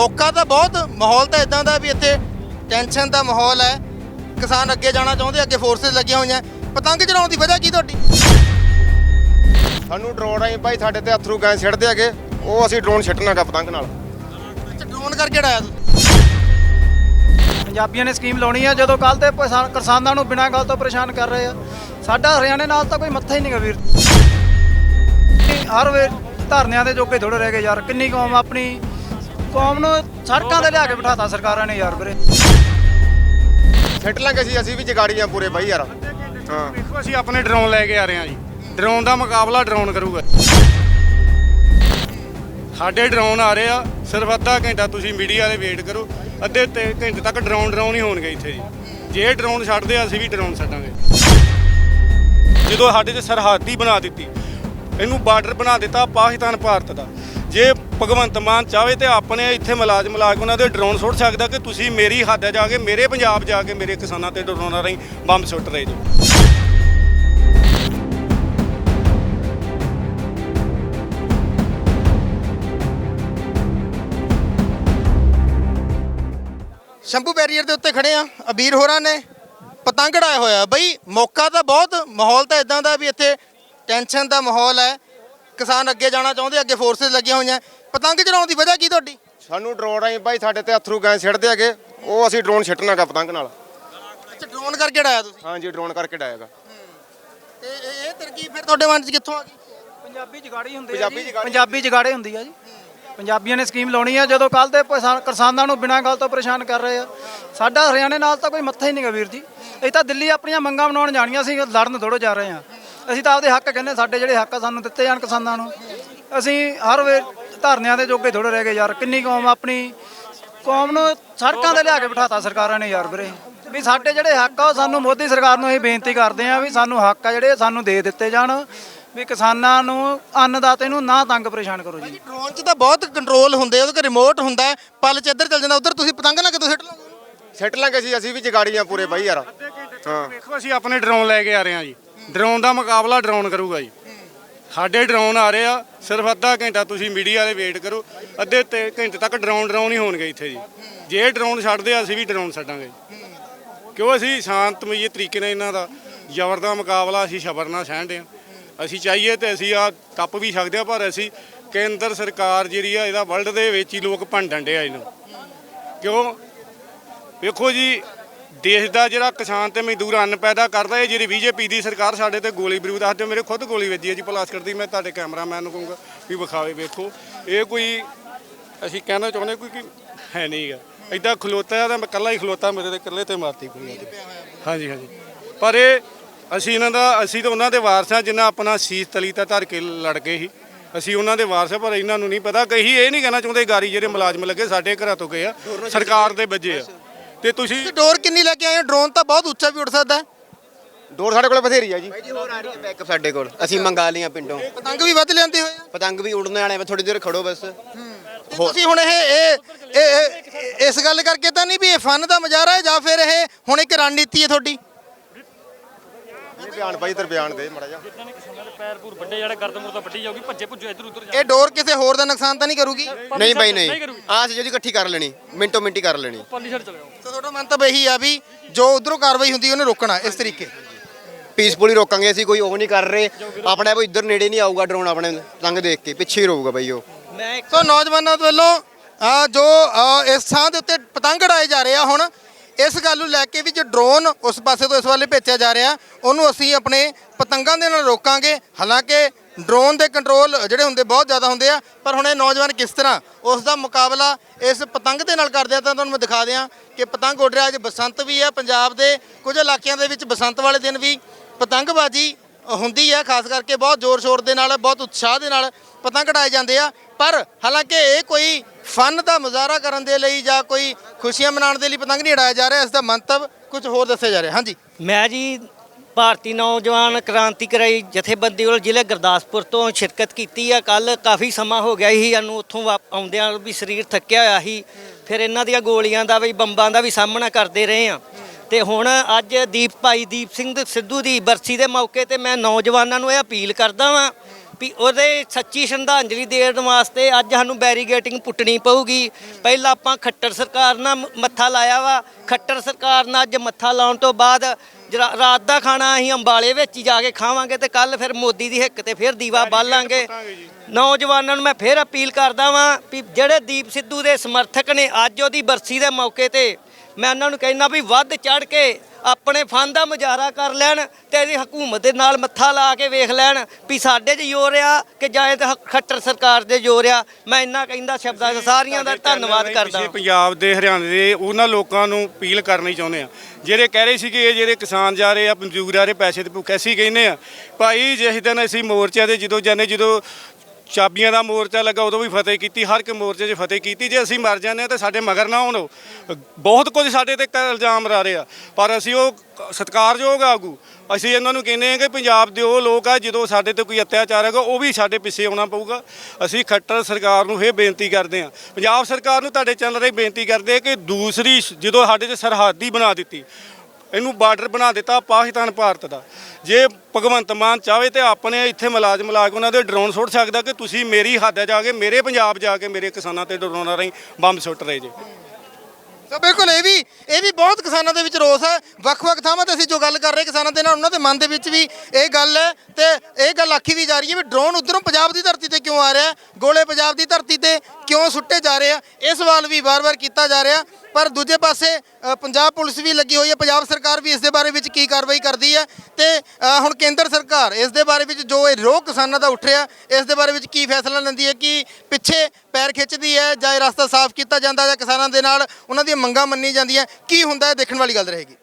ਮੌਕਾ ਤਾਂ ਬਹੁਤ ਮਾਹੌਲ ਤਾਂ ਇਦਾਂ ਦਾ ਵੀ ਇੱਥੇ ਟੈਨਸ਼ਨ ਦਾ ਮਾਹੌਲ ਹੈ। ਕਿਸਾਨ ਅੱਗੇ ਜਾਣਾ ਚਾਹੁੰਦੇ ਅੱਗੇ ਫੋਰਸਸ ਲੱਗੀਆਂ ਹੋਈਆਂ। ਪਤੰਗ ਚੜਾਉਣ ਦੀ ਵਜ੍ਹਾ ਕੀ ਤੁਹਾਡੀ? ਸਾਨੂੰ ਡਰੋਨ ਆਈ ਭਾਈ ਸਾਡੇ ਤੇ ਅਥਰੂ ਗੈਸ ਛੱਡਦੇ ਹੈਗੇ। ਉਹ ਅਸੀਂ ਡਰੋਨ ਛੱਟਣਾਗਾ ਪਤੰਗ ਨਾਲ। ਡਰੋਨ ਕਰਕੇ ਡਾਇਆ ਤੁਸੀਂ? ਪੰਜਾਬੀਆਂ ਨੇ ਸਕੀਮ ਲਾਉਣੀ ਆ ਜਦੋਂ ਕੱਲ ਤੇ ਕਿਸਾਨ- ਕਿਸਾਨਾਂ ਨੂੰ ਬਿਨਾਂ ਗੱਲ ਤੋਂ ਪਰੇਸ਼ਾਨ ਕਰ ਰਹੇ ਆ। ਸਾਡਾ ਹਰਿਆਣੇ ਨਾਲ ਤਾਂ ਕੋਈ ਮੱਥਾ ਹੀ ਨਹੀਂਗਾ ਵੀਰ। ਹਰ ਵੇ ਧਰਨਿਆਂ ਦੇ ਜੋਗੇ ਥੋੜੇ ਰਹਿ ਗਏ ਯਾਰ ਕਿੰਨੀ ਕੌਮ ਆਪਣੀ ਕੌਮ ਨੂੰ ਸੜਕਾਂ ਤੇ ਲਿਆ ਕੇ ਬਿਠਾਤਾ ਸਰਕਾਰਾਂ ਨੇ ਯਾਰ ਵੀਰੇ। ਛੱਟ ਲਾਂਗੇ ਅਸੀਂ ਅਸੀਂ ਵੀ ਜਗਾੜੀਆਂ ਪੂਰੇ ਬਾਈ ਯਾਰ। ਹਾਂ। ਵੇਖੋ ਅਸੀਂ ਆਪਣੇ ਡਰੋਨ ਲੈ ਕੇ ਆ ਰਹੇ ਹਾਂ ਜੀ। ਡਰੋਨ ਦਾ ਮੁਕਾਬਲਾ ਡਰੋਨ ਕਰੂਗਾ। ਸਾਡੇ ਡਰੋਨ ਆ ਰਹੇ ਆ ਸਿਰਫ ਅੱਧਾ ਘੰਟਾ ਤੁਸੀਂ ਮੀਡੀਆ ਦੇ ਵੇਟ ਕਰੋ। ਅੱਧੇ ਤੇ ਘੰਟੇ ਤੱਕ ਡਰੋਨ ਡਰੋਨ ਹੀ ਹੋਣਗੇ ਇੱਥੇ ਜੀ। ਜੇ ਡਰੋਨ ਛੱਡਦੇ ਆ, ਅਸੀਂ ਵੀ ਡਰੋਨ ਛੱਡਾਂਗੇ। ਜਦੋਂ ਸਾਡੇ ਤੇ ਸਰਹੱਦੀ ਬਣਾ ਦਿੱਤੀ ਇਹਨੂੰ ਬਾਰਡਰ ਬਣਾ ਦਿੱਤਾ ਪਾਕਿਸਤਾਨ ਭਾਰਤ ਦਾ। ਜੇ ਭਗਵੰਤ ਮਾਨ ਚਾਹੇ ਤੇ ਆਪਣੇ ਇੱਥੇ ਮੁਲਾਜ਼ਮ ਲਾ ਕੇ ਉਹਨਾਂ ਦੇ ਡਰੋਨ ਸੁੱਟ ਸਕਦਾ ਕਿ ਤੁਸੀਂ ਮੇਰੀ ਹੱਦ ਜਾ ਕੇ, ਮੇਰੇ ਪੰਜਾਬ ਜਾ ਕੇ ਮੇਰੇ ਕਿਸਾਨਾਂ ਤੇ ਡਰੋਨਾਂ ਰਾਹੀਂ ਬੰਬ ਸੁੱਟ ਰਹੇ ਜੀ। ਸ਼ੰਭੂ ਬੈਰੀਅਰ ਦੇ ਉੱਤੇ ਖੜੇ ਆ, ਅਬੀਰ ਹੋਰਾਂ ਨੇ ਪਤੰਗ ਉਡਾਇਆ ਹੋਇਆ ਬਈ, ਮੌਕਾ ਤਾਂ ਬਹੁਤ, ਮਾਹੌਲ ਤਾਂ ਇਦਾਂ ਦਾ ਵੀ ਇੱਥੇ ਟੈਨਸ਼ਨ ਦਾ ਮਾਹੌਲ ਹੈ। ਕਿਸਾਨ ਅੱਗੇ ਜਾਣਾ ਚਾਹੁੰਦੇ, ਅੱਗੇ ਫੋਰਸਸ ਲੱਗੀਆਂ ਹੋਈਆਂ। ਪਤੰਗ ਚੜਾਉਣ ਦੀ ਵਜ੍ਹਾ ਕੀ ਤੁਹਾਡੀ? ਸਾਨੂੰ ਡਰੋਨ ਆਈ ਭਾਈ ਸਾਡੇ ਤੇ ਅਥਰੂ ਗੈਸ ਛੱਡਦੇ ਹੈਗੇ ਉਹ ਅਸੀਂ ਡਰੋਨ ਛੱਟਣਾਗਾ ਪਤੰਗ ਨਾਲ। ਅੱਛਾ ਡਰੋਨ ਕਰਕੇ ਉਡਾਇਆ ਤੁਸੀਂ? ਹਾਂਜੀ ਡਰੋਨ ਕਰਕੇ ਡਾਏਗਾ ਤੇ ਇਹ ਇਹ ਤਰਕੀਬ ਫਿਰ ਤੁਹਾਡੇ ਮਨ 'ਚ ਕਿੱਥੋਂ ਆ ਗਈ? ਪੰਜਾਬੀ ਜਗਾੜੀ ਹੁੰਦੀ ਆ ਜੀ। ਜਗਾੜੀ। ਪੰਜਾਬੀ ਜਗਾੜੇ ਹੁੰਦੀ ਆ ਜੀ। ਪੰਜਾਬੀਆਂ ਨੇ ਸਕੀਮ ਲਾਉਣੀ ਆ ਜਦੋਂ ਕੱਲ ਤੇ ਕਿਸਾਨ- ਕਿਸਾਨਾਂ ਨੂੰ ਬਿਨਾਂ ਗੱਲ ਤੋਂ ਪਰੇਸ਼ਾਨ ਕਰ ਰਹੇ ਆ। ਸਾਡਾ ਹਰਿਆਣੇ ਨਾਲ ਤਾਂ ਕੋਈ ਮੱਥਾ ਹੀ ਨਹੀਂਗਾ ਵੀਰ ਜੀ। ਅਸੀਂ ਤਾਂ ਦਿੱਲੀ ਆਪਣੀਆਂ ਮੰਗਾਂ ਬਣਾਉਣ ਜਾਣੀਆਂ ਸੀ ਲੜਨ ਥੋੜੋ ਜਾ ਰਹੇ ਆ। ਅਸੀਂ ਤਾਂ ਆਪਦੇ ਹੱਕ ਕਹਿੰਦੇ ਸਾਡੇ ਜਿਹੜੇ ਹੱਕ ਆ ਸਾਨੂੰ ਦਿੱਤੇ ਜਾਣ ਕਿਸਾਨਾਂ ਨੂੰ। ਅਸੀਂ ਹਰ ਵੇ ਧਰਨਿਆਂ ਦੇ ਜੋਗੇ ਥੋੜੇ ਰਹਿ ਗਏ ਯਾਰ ਕਿੰਨੀ ਕੌਮ ਆਪਣੀ? ਕੌਮ ਨੂੰ ਸੜਕਾਂ ਤੇ ਲਿਆ ਕੇ ਬਿਠਾਤਾ ਸਰਕਾਰਾਂ ਨੇ ਯਾਰ ਵੀਰੇ। ਵੀ ਸਾਡੇ ਜਿਹੜੇ ਹੱਕ ਆ ਉਹ ਸਾਨੂੰ ਮੋਦੀ ਸਰਕਾਰ ਨੂੰ ਇਹ ਬੇਨਤੀ ਕਰਦੇ ਆ ਵੀ ਸਾਨੂੰ ਹੱਕ ਆ ਜਿਹੜੇ ਸਾਨੂੰ ਦੇ ਦਿੱਤੇ ਜਾਣ ਵੀ ਕਿਸਾਨਾਂ ਨੂੰ ਅੰਨਦਾਤੇ ਨੂੰ ਨਾ ਤੰਗ ਪਰੇਸ਼ਾਨ ਕਰੋ ਜੀ। ਡਰੋਨ 'ਚ ਤਾਂ ਬਹੁਤ ਕੰਟਰੋਲ ਹੁੰਦੇ ਉਹਦੇ ਕੋਲ ਰਿਮੋਟ ਹੁੰਦਾ ਪਲ 'ਚ ਇੱਧਰ ਚੱਲ ਜਾਂਦਾ ਉਧਰ ਤੁਸੀਂ ਪਤੰਗ ਲਾ ਕੇ ਤੁਸੀਂ ਸਿੱਟ ਲਾਂਗੇ ਅਸੀਂ ਅਸੀਂ ਵੀ ਜਗਾੜੀਆਂ ਪੂਰੇ ਬਾਈ ਯਾਰ। ਹਾਂ ਵੇਖੋ ਅਸੀਂ ਆਪਣੇ ਡਰੋਨ ਲੈ ਕੇ ਆ ਰਹੇ ਹਾਂ ਜੀ। ਡਰੋਨ ਦਾ ਮੁਕਾਬਲਾ ਡਰੋਨ ਕਰੂਗਾ ਜੀ। ਸਾਡੇ ਡਰਾਉਣ ਆ ਰਹੇ ਆ ਸਿਰਫ ਅੱਧਾ ਘੰਟਾ ਤੁਸੀਂ ਮੀਡੀਆ ਦੇ ਵੇਟ ਕਰੋ ਅੱਧੇ ਤੇ ਘੰਟੇ ਤੱਕ ਡਰਾਉਣ ਡਰੋਨ ਹੀ ਹੋਣਗੇ ਇੱਥੇ ਜੀ। ਜੇ ਡਰਾਉਣ ਛੱਡਦੇ ਆ, ਅਸੀਂ ਵੀ ਡਰਾਉਣ ਛੱਡਾਂਗੇ। ਕਿਉਂ ਅਸੀਂ ਸ਼ਾਂਤਮਈ ਤਰੀਕੇ ਨਾਲ ਇਹਨਾਂ ਦਾ ਜ਼ਬਰ ਦਾ ਮੁਕਾਬਲਾ ਅਸੀਂ ਸ਼ਬਰ ਨਾਲ ਸਹਿਣਦੇ ਆ। ਅਸੀਂ ਚਾਹੀਏ ਤੇ ਅਸੀਂ ਆ ਟੱਪ ਵੀ ਸਕਦੇ ਆ ਪਰ ਅਸੀਂ ਕੇਂਦਰ ਸਰਕਾਰ ਜਿਹੜੀ ਆ ਇਹਦਾ ਵਰਲਡ ਦੇ ਵਿੱਚ ਹੀ ਲੋਕ ਭੰਡਣ ਡੇ ਆ ਇਹਨੂੰ। ਕਿਉਂ? ਵੇਖੋ ਜੀ ਦੇਸ਼ ਦਾ ਜਿਹੜਾ ਕਿਸਾਨ ਤੇ ਮਜ਼ਦੂਰ ਅੰਨ ਪੈਦਾ ਕਰਦਾ ਇਹ ਜਿਹੜੀ ਬੀਜੇਪੀ ਦੀ ਸਰਕਾਰ ਸਾਡੇ ਤੇ ਗੋਲੀ ਬਰੂਦ ਦੱਸਦੇ ਮੇਰੇ ਖੁਦ ਗੋਲੀ ਵੱਜੀ ਹੈ ਜੀ ਪਲਾਸ ਕਰਦੀ ਮੈਂ ਤੁਹਾਡੇ ਕੈਮਰਾਮੈਨ ਨੂੰ ਕਹੂੰਗਾ ਵੀ ਵਿਖਾਵੇ ਵੇਖੋ। ਇਹ ਕੋਈ ਅਸੀਂ ਕਹਿਣਾ ਚਾਹੁੰਦੇ ਕੋਈ ਕਿ ਹੈ ਨਹੀਂਗਾ ਐਦਾਂ ਖਲੋਤਾ ਤਾਂ ਮੈਂ ਇਕੱਲਾ ਹੀ ਖਲੋਤਾ ਮੇਰੇ ਤੇ ਇਕੱਲੇ ਤੇ ਮਾਰਤੀ ਅੱਜ ਹਾਂਜੀ ਹਾਂਜੀ। ਪਰ ਇਹ ਅਸੀਂ ਇਹਨਾਂ ਦਾ ਅਸੀਂ ਤਾਂ ਉਹਨਾਂ ਦੇ ਵਾਰਸ ਹਾਂ ਜਿਨ੍ਹਾਂ ਆਪਣਾ ਸੀਸ ਤਲੀ ਤਾਂ ਧਰ ਕੇ ਲੜ ਗਏ ਸੀ। ਅਸੀਂ ਉਹਨਾਂ ਦੇ ਵਾਰਸ ਪਰ ਇਹਨਾਂ ਨੂੰ ਨਹੀਂ ਪਤਾ। ਕਹੀ ਇਹ ਨਹੀਂ ਕਹਿਣਾ ਚਾਹੁੰਦੇ ਗਾਰੀ ਜਿਹੜੇ ਮੁਲਾਜ਼ਮ ਲੱਗੇ ਸਾਡੇ ਘਰਾਂ ਤੋਂ ਗਏ ਆ ਸਰਕਾਰ ਦੇ ਵੱਜੇ ਆ। ਤੇ ਤੁਸੀਂ ਡੋਰ ਕਿੰਨੀ ਲੈ ਕੇ ਆਏ ਹੋ? ਡਰੋਨ ਤਾਂ ਬਹੁਤ ਉੱਚਾ ਵੀ ਉੱਡ ਸਕਦਾ ਹੈ। ਡੋਰ ਸਾਡੇ ਕੋਲ ਬਥੇਰੀ ਆ ਜੀ। ਜੀ ਹੋਰ ਆ ਰਹੀ ਹੈ ਬੈਕਅਪ ਸਾਡੇ ਕੋਲ। ਅਸੀਂ ਮੰਗਾ ਲਈਆਂ ਪਿੰਡੋਂ। ਪਤੰਗ ਵੀ ਵੱਧ ਲਿਆਂਦੇ ਹੋਏ ਆ। ਪਤੰਗ ਵੀ ਉੜਨ ਵਾਲੇ ਆ ਥੋੜੀ ਦੇਰ ਖੜੋ ਬਸ। ਤੇ ਤੁਸੀਂ ਹੁਣ ਇਹ ਇਹ ਇਹ- ਇਹ ਇਸ ਗੱਲ ਕਰਕੇ ਤਾਂ ਨਹੀਂ ਵੀ ਇਹ ਫਨ ਦਾ ਮਜ਼ਾਰਾ ਹੈ ਜਾਂ ਫਿਰ ਇਹ ਹੁਣ ਇੱਕ ਰਣਨੀਤੀ ਹੈ ਤੁਹਾਡੀ? ਇਹ ਬਿਆਨ ਭਾਈ ਇਧਰ ਬਿਆਨ ਦੇ ਮੜਾ ਜਾ ਜਿੱਦਾਂ ਨੇ ਕਿਸਾਨਾਂ ਦੇ ਪੈਰ ਪੂਰ ਵੱਡੇ ਜਿਹੜੇ ਗਰਦਨ ਮੁਰਦਾ ਵੱਡੀ ਜਾਊਗੀ ਭੱਜੇ ਭੁੱਜੇ ਇੱਧਰ ਉੱਧਰ ਜਾ। ਇਹ ਡੋਰ ਕਿਸੇ ਹੋਰ ਦਾ ਨੁਕਸਾਨ ਤਾਂ ਨਹੀਂ ਕਰੂਗੀ? ਨਹੀਂ ਬਾਈ ਨਹੀਂ। ਨਹੀਂ ਕਰੂਗੀ। ਆਹ ਅਸੀਂ ਜਿਹੜੀ ਇਕੱਠੀ ਕਰ ਲੈਣੀ ਮਿੰਟੋ ਮਿੰਟੀ ਕਰ ਲੈਣੀ। ਪਰਲੀ ਸਾਈਡ ਚਲੇ ਜਾਓ ਤਾਂ ਤੁਹਾਡਾ ਮੰਤਵ ਇਹੀ ਆ ਵੀ ਜੋ ਉਧਰੋਂ ਕਾਰਵਾਈ ਹੁੰਦੀ ਉਹਨੂੰ ਰੋਕਣਾ ਇਸ ਤਰੀਕੇ। ਪੀਸਫੁਲੀ ਰੋਕਾਂਗੇ ਅਸੀਂ ਕੋਈ ਉਹ ਨਹੀਂ ਕਰ ਰਹੇ। ਆਪਣੇ ਆਪ ਇੱਧਰ ਨੇੜੇ ਨਹੀਂ ਆਊਗਾ ਡਰੋਨ ਆਪਣੇ ਪਤੰਗ ਦੇਖ ਕੇ ਪਿੱਛੇ ਹੀ ਰਹੂਗਾ ਬਾਈ ਉਹ। ਸੋ ਨੌਜਵਾਨਾਂ ਦੇ ਵੱਲੋਂ ਅ, ਜੋ ਅ, ਇਸ ਥਾਂ ਦੇ ਉੱਤੇ ਪਤੰਗ ਉਡਾਏ ਜਾ ਰਹੇ ਆ ਹੁਣ। ਇਸ ਗੱਲ ਨੂੰ ਲੈ ਕੇ ਵੀ ਜੋ ਡਰੋਨ ਉਸ ਪਾਸੇ ਤੋਂ ਇਸ ਵੱਲੇ ਭੇਜਿਆ ਜਾ ਰਿਹਾ, ਉਹਨੂੰ ਅਸੀਂ ਆਪਣੇ ਪਤੰਗਾਂ ਦੇ ਨਾਲ ਰੋਕਾਂਗੇ। ਹਾਲਾਂਕਿ ਡਰੋਨ ਦੇ ਕੰਟਰੋਲ ਜਿਹੜੇ ਹੁੰਦੇ ਬਹੁਤ ਜ਼ਿਆਦਾ ਹੁੰਦੇ ਆ, ਪਰ ਹੁਣ ਇਹ ਨੌਜਵਾਨ ਕਿਸ ਤਰ੍ਹਾਂ, ਉਸ ਦਾ ਮੁਕਾਬਲਾ ਇਸ ਪਤੰਗ ਦੇ ਨਾਲ ਕਰਦੇ ਆ, ਤਾਂ ਤੁਹਾਨੂੰ ਮੈਂ ਦਿਖਾ ਦਿਆਂ ਕਿ ਪਤੰਗ ਉੱਡ ਰਿਹਾ, ਅੱਜ ਬਸੰਤ ਵੀ ਹੈ ਪੰਜਾਬ ਦੇ, ਕੁਝ ਇਲਾਕਿਆਂ ਦੇ ਵਿੱਚ ਬਸੰਤ ਵਾਲੇ ਦਿਨ ਵੀ ਪਤੰਗਬਾਜ਼ੀ ਹੁੰਦੀ ਹੈ ਖਾਸ ਕਰਕੇ ਬਹੁਤ ਜ਼ੋਰ ਸ਼ੋਰ ਦੇ ਨਾਲ, ਬਹੁਤ ਉਤਸ਼ਾਹ ਦੇ ਨਾਲ ਪਤੰਗ ਉਡਾਏ ਜਾਂਦੇ ਆ। ਪਰ ਹਾਲਾਂਕਿ ਇਹ ਕੋਈ ਫਨ ਦਾ ਮੁਜ਼ਾਹਰਾ ਕਰਨ ਦੇ ਲਈ ਜਾਂ ਕੋਈ ਖੁਸ਼ੀਆਂ ਮਨਾਉਣ ਦੇ ਲਈ ਪਤੰਗ ਨਹੀਂ ਉਡਾਇਆ ਜਾ ਰਿਹਾ, ਇਸ ਦਾ ਮੰਤਵ ਕੁਝ ਹੋਰ ਦੱਸਿਆ ਜਾ ਰਿਹਾ। ਹਾਂਜੀ। ਮੈਂ ਜੀ ਭਾਰਤੀ ਨੌਜਵਾਨ ਕ੍ਰਾਂਤੀਕਾਰੀ ਜਥੇਬੰਦੀ ਵੱਲੋਂ ਜ਼ਿਲ੍ਹੇ ਗੁਰਦਾਸਪੁਰ ਤੋਂ ਸ਼ਿਰਕਤ ਕੀਤੀ ਆ। ਕੱਲ ਕਾਫੀ ਸਮਾਂ ਹੋ ਗਿਆ ਸੀ, ਸਾਨੂੰ ਉੱਥੋਂ ਵਾਪ- ਆਉਂਦਿਆਂ ਵੀ ਸਰੀਰ ਥੱਕਿਆ ਹੋਇਆ ਸੀ। ਫਿਰ ਇਹਨਾਂ ਦੀਆਂ ਗੋਲੀਆਂ ਦਾ ਵੀ, ਬੰਬਾਂ ਦਾ ਵੀ ਸਾਹਮਣਾ ਕਰਦੇ ਰਹੇ ਆ। ਤੇ ਹੁਣ ਅੱਜ ਦੀਪ ਭਾਈ ਦੀਪ ਸਿੰਘ ਸਿੱਧੂ ਦੀ ਬਰਸੀ ਦੇ ਮੌਕੇ ਤੇ ਮੈਂ ਨੌਜਵਾਨਾਂ ਨੂੰ ਇਹ ਅਪੀਲ ਕਰਦਾ ਵਾਂ ਵੀ ਉਹਦੇ ਸੱਚੀ ਸ਼ਰਧਾਂਜਲੀ ਦੇਣ ਵਾਸਤੇ ਅੱਜ ਸਾਨੂੰ ਬੈਰੀਗੇਟਿੰਗ ਪੁੱਟਣੀ ਪਊਗੀ। ਪਹਿਲਾਂ ਆਪਾਂ ਖੱਟਰ ਸਰਕਾਰ ਨਾਲ ਮੱਥਾ ਲਾਇਆ ਵਾ। ਖੱਟਰ ਸਰਕਾਰ ਨਾਲ ਅੱਜ ਮੱਥਾ ਲਾਉਣ ਤੋਂ ਬਾਅਦ ਰਾਤ ਦਾ ਖਾਣਾ ਅਸੀਂ ਅੰਬਾਲੇ ਵਿੱਚ ਹੀ ਜਾ ਕੇ ਖਾਵਾਂਗੇ ਤੇ ਕੱਲ ਫਿਰ ਮੋਦੀ ਦੀ ਹਿੱਕ ਤੇ ਫਿਰ ਦੀਵਾ ਬਾਲਾਂਗੇ। ਨੌਜਵਾਨਾਂ ਨੂੰ ਮੈਂ ਫਿਰ ਅਪੀਲ ਕਰਦਾ ਵਾਂ ਵੀ ਜਿਹੜੇ ਦੀਪ ਸਿੱਧੂ ਦੇ ਸਮਰਥਕ ਨੇ ਅੱਜ ਉਹਦੀ ਬਰਸੀ ਦੇ ਮੌਕੇ ਤੇ ਮੈਂ ਉਹਨਾਂ ਨੂੰ ਕਹਿਣਾ ਵੀ ਵੱਧ ਚੜ ਕੇ ਆਪਣੇ ਫਨ ਦਾ ਮੁਜ਼ਾਹਰਾ ਕਰ ਲੈਣ ਤੇ ਇਹਦੀ ਹਕੂਮਤ ਦੇ ਨਾਲ ਮੱਥਾ ਲਾ ਕੇ ਵੇਖ ਲੈਣ ਵੀ ਸਾਡੇ 'ਚ ਜ਼ੋਰ ਆ ਕਿ ਜਾਂ ਇਹ ਤਾਂ ਖੱਟਰ ਸਰਕਾਰ ਦੇ ਜ਼ੋਰ ਆ। ਮੈਂ ਇੰਨਾ ਕਹਿੰਦਾ ਸ਼ਬਦਾਂ 'ਚ ਸਾਰੀਆਂ ਦਾ ਧੰਨਵਾਦ ਕਰਦਾ ਪੰਜਾਬ ਦੇ ਹਰਿਆਣੇ ਦੇ ਉਹਨਾਂ ਲੋਕਾਂ ਨੂੰ ਅਪੀਲ ਕਰਨੀ ਚਾਹੁੰਦੇ ਆ ਜਿਹੜੇ ਕਹਿ ਰਹੇ ਸੀ ਕਿ ਇਹ ਜਿਹੜੇ ਕਿਸਾਨ ਜਾ ਰਹੇ ਆ ਮਜ਼ਦੂਰ ਆ ਰਹੇ ਪੈਸੇ ਤੇ ਭੁੱਖੇ ਅਸੀਂ ਕਹਿੰਦੇ ਆ ਭਾਈ ਜਿਸ ਦਿਨ ਅਸੀਂ ਮੋਰਚੇ ਦੇ ਜਦੋਂ ਜਾਂਦੇ ਜਦੋਂ ਚਾਬੀਆਂ ਦਾ ਮੋਰਚਾ ਲੱਗਾ, ਉਦੋਂ ਵੀ ਫਤਿਹ ਕੀਤੀ, ਹਰ ਇੱਕ ਮੋਰਚੇ 'ਚ ਫਤਿਹ ਕੀਤੀ। ਜੇ ਅਸੀਂ ਮਰ ਜਾਂਦੇ ਆ ਤਾਂ ਸਾਡੇ ਮਗਰ ਨਾ ਹੋਣ ਉਹ। ਬਹੁਤ ਕੁਝ ਸਾਡੇ ਤੇ ਕ- ਇਲਜ਼ਾਮ ਲਾ ਰਹੇ ਆ। ਪਰ ਅਸੀਂ ਉਹ ਸਤਿਕਾਰਯੋਗ ਆਗੂ, ਅਸੀਂ ਇਹਨਾਂ ਨੂੰ ਕਹਿੰਦੇ ਆ ਕਿ ਪੰਜਾਬ ਦੇ ਉਹ ਲੋਕ ਆ, ਜਦੋਂ ਸਾਡੇ ਤੇ ਕੋਈ ਅਤਿਆਚਾਰ ਹੈਗਾ, ਉਹ ਵੀ ਸਾਡੇ ਪਿੱਛੇ ਆਉਣਾ ਪਊਗਾ। ਅਸੀਂ ਖੱਟਰ ਸਰਕਾਰ ਨੂੰ ਇਹ ਬੇਨਤੀ ਕਰਦੇ ਆ ਪੰਜਾਬ ਸਰਕਾਰ ਨੂੰ ਤੁਹਾਡੇ ਚੈਨਲ ਰਾਹੀਂ ਬੇਨਤੀ ਕਰਦੇ ਆ ਕਿ ਦੂਸਰੀ ਜਦੋਂ ਸਾਡੇ ਤੇ ਸਰਹੱਦੀ ਬਣਾ ਦਿੱਤੀ ਇਹਨੂੰ ਬਾਰਡਰ ਬਣਾ ਦਿੱਤਾ ਪਾਕਿਸਤਾਨ, ਭਾਰਤ ਦਾ। ਜੇ ਭਗਵੰਤ ਮਾਨ ਚਾਹੇ ਤੇ ਆਪਣੇ ਇੱਥੇ ਮੁਲਾਜ਼ਮ ਲਾ ਕੇ ਉਹਨਾਂ ਦੇ ਡਰੋਨ ਸੁੱਟ ਸਕਦਾ ਕਿ ਤੁਸੀਂ ਮੇਰੀ ਹੱਦ ਜਾ ਕੇ, ਮੇਰੇ ਪੰਜਾਬ ਜਾ ਕੇ ਮੇਰੇ ਕਿਸਾਨਾਂ ਤੇ ਡਰੋਨਾਂ ਰਾਹੀਂ ਬੰਬ ਸੁੱਟ ਰਹੇ ਜੇ। ਤਾਂ ਬਿਲਕੁਲ, ਇਹ ਵੀ ਇਹ ਵੀ ਬਹੁਤ ਕਿਸਾਨਾਂ ਦੇ ਵਿੱਚ ਰੋਸ ਹੈ। ਵੱਖ-ਵੱਖ ਥਾਵਾਂ ਤੇ ਅਸੀਂ ਜੋ ਗੱਲ ਕਰ ਰਹੇ ਕਿਸਾਨਾਂ ਦੇ ਨਾਲ, ਉਹਨਾਂ ਦੇ ਮਨ ਦੇ ਵਿੱਚ ਵੀ ਇਹ ਗੱਲ ਹੈ ਤੇ ਇਹ ਗੱਲ ਆਖੀ ਵੀ ਜਾ ਰਹੀ ਹੈ ਵੀ ਡਰੋਨ ਉਧਰੋਂ ਪੰਜਾਬ ਦੀ ਧਰਤੀ ਤੇ ਕਿਉਂ ਆ ਰਿਹਾ ਗੋਲੇ ਪੰਜਾਬ ਦੀ ਧਰਤੀ ਤੇ ਕਿਉਂ ਸੁੱਟੇ ਜਾ ਰਹੇ ਆ? ਇਹ ਸਵਾਲ ਵੀ ਵਾਰ-ਵਾਰ ਕੀਤਾ ਜਾ ਰਿਹਾ। ਪਰ ਦੂਜੇ ਪਾਸੇ ਅ, ਪੰਜਾਬ ਪੁਲਿਸ ਵੀ ਲੱਗੀ ਹੋਈ ਹੈ। ਪੰਜਾਬ ਸਰਕਾਰ ਵੀ ਇਸ ਦੇ ਬਾਰੇ ਵਿੱਚ ਕੀ ਕਾਰਵਾਈ ਕਰਦੀ ਹੈ ਤੇ ਅ, ਹੁਣ ਕੇਂਦਰ ਸਰਕਾਰ ਇਸ ਦੇ ਬਾਰੇ ਵਿੱਚ ਜੋ ਇਹ ਰੋਹ ਕਿਸਾਨਾਂ ਦਾ ਉੱਠ ਰਿਹਾ ਇਸ ਦੇ ਬਾਰੇ ਵਿੱਚ ਕੀ ਫੈਸਲਾ ਲੈਂਦੀ ਹੈ ਕਿ ਪਿੱਛੇ ਪੈਰ ਖਿੱਚਦੀ ਹੈ ਜਾਂ ਇਹ ਰਸਤਾ ਸਾਫ਼ ਕੀਤਾ ਜਾਂਦਾ ਜਾਂ ਕਿਸਾਨਾਂ ਦੇ ਨਾਲ ਉਹਨਾਂ ਦੀਆਂ ਮੰਗਾਂ ਮੰਨੀ ਜਾਂਦੀਆਂ ਕੀ ਹੁੰਦਾ ਹੈ ਦੇਖਣ ਵਾਲੀ ਗੱਲ ਰਹੇਗੀ।